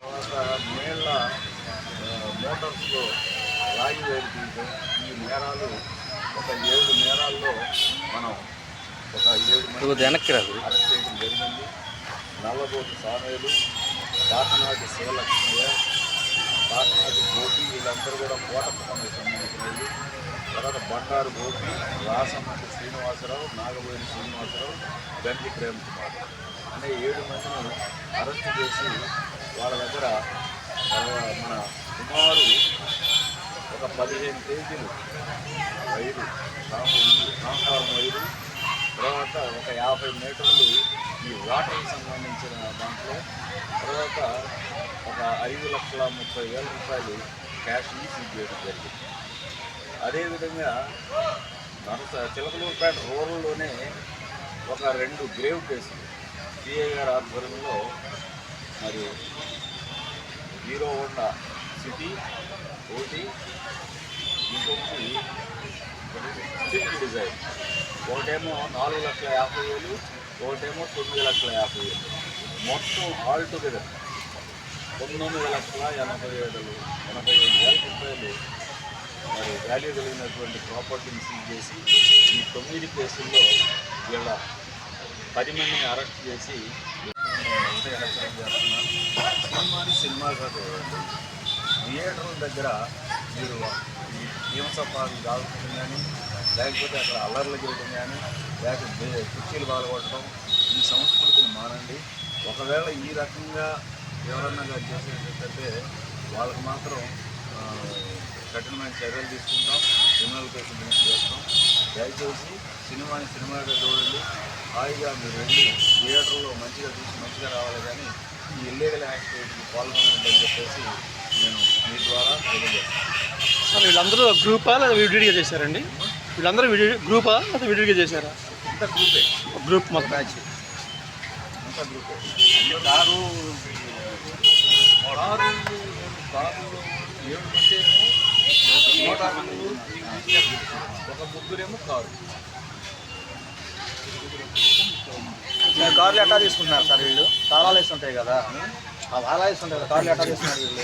తర్వాత నీళ్ళ మోటార్స్లో లాగి వేడి తీయడం ఈ నేరాలు ఒక ఏడు నేరాల్లో మనం ఒక ఏడు మంది వెనక్కి రాదు. అరెస్ట్ చేయడం జరిగింది. నల్లబోతు సామేలు కాకినాటి శివలక్ష్మయ్య కాకినాటి గోపి వీళ్ళందరూ కూడా కోటప్పకొండకు సంబంధించినవి తర్వాత బండారు గోపి రాసమ్మటి శ్రీనివాసరావు నాగబోయిన శ్రీనివాసరావు గంటి ప్రేమ్ కుమార్ అనే ఏడు మందిని అరెస్ట్ చేసి వాళ్ళ దగ్గర తర్వాత మన సుమారు ఒక పదిహేను కేజీలు వైరు సాంబ వైరు తర్వాత ఒక యాభై మీటర్లు ఈ వాటర్కి సంబంధించిన దాంట్లో తర్వాత ఒక ఐదు లక్షల ముప్పై వేల రూపాయలు క్యాష్ని సీజ్ చేయడం జరిగింది అదేవిధంగా నరస చిలకలూరుపేట రూరల్లోనే ఒక రెండు గ్రేవ్ కేసులు సిఐ గారి ఆధ్వర్యంలో మరి హీరో హోండా సిటీ ఓటీ ఇంకొకటి స్విఫ్ట్ డిజైర్ ఒకటేమో నాలుగు లక్షల యాభై వేలు ఒకటేమో తొమ్మిది లక్షల యాభై వేలు. మొత్తం ఆల్ టుగెదర్ పంతొమ్మిది లక్షల ఎనభై ఏడు ఎనభై ఏడు వేల రూపాయలు. మరి వాల్యూ కలిగినటువంటి ప్రాపర్టీని సీజ్ చేసి ఈ తొమ్మిది కేసుల్లో వీళ్ళ పది మందిని అరెస్ట్ చేసి ఒకటే హెచ్చరిక చేస్తున్నాను సినిమాని సినిమాగా చూడండి. థియేటర్ల దగ్గర మీరు ఈ హింసపాలు కాల్చడం కానీ లేకపోతే అక్కడ అల్లర్లు చేయడం కానీ లేకపోతే కుర్చీలు బాగొట్టడం ఈ సంస్కృతిని మానండి. ఒకవేళ ఈ రకంగా ఎవరన్నా గారు చేసేటంటే వాళ్ళకి మాత్రం కఠినమైన చర్యలు తీసుకుంటాం క్రిమినల్ కేసులు చేస్తాం. దయచేసి సినిమాని సినిమాగా చూడండి. హాయిగా మీరు వెళ్ళి థియేటర్లో మంచిగా చూసి మంచిగా రావాలి కానీ ఈ ఇల్లీగల్ యాక్టివిటీకి పాల్గొనదని చెప్పేసి నేను మీ ద్వారా తెలియజేస్తాను. సార్ వీళ్ళందరూ గ్రూపా లేదా విడివిడిగా చేశారండి? వీళ్ళందరూ విడి గ్రూపా లేదా విడివిడిగా చేశారా? ఇంత గ్రూపే. గ్రూప్ మొత్తం. బ్యాచ్ ఇంత గ్రూపే. కారు కారు ఏడు మంది ఏమో మోటార్ ఒక ముగ్గురేమో కారు. కార్లు ఎట్టా తీసుకుంటున్నారు సార్ వీళ్ళు? తాళాలు ఉంటాయి కదా. ఆ తాళాలు ఉంటాయి కదా కార్లు ఎట్టా తీసుకున్నారు వీళ్ళు?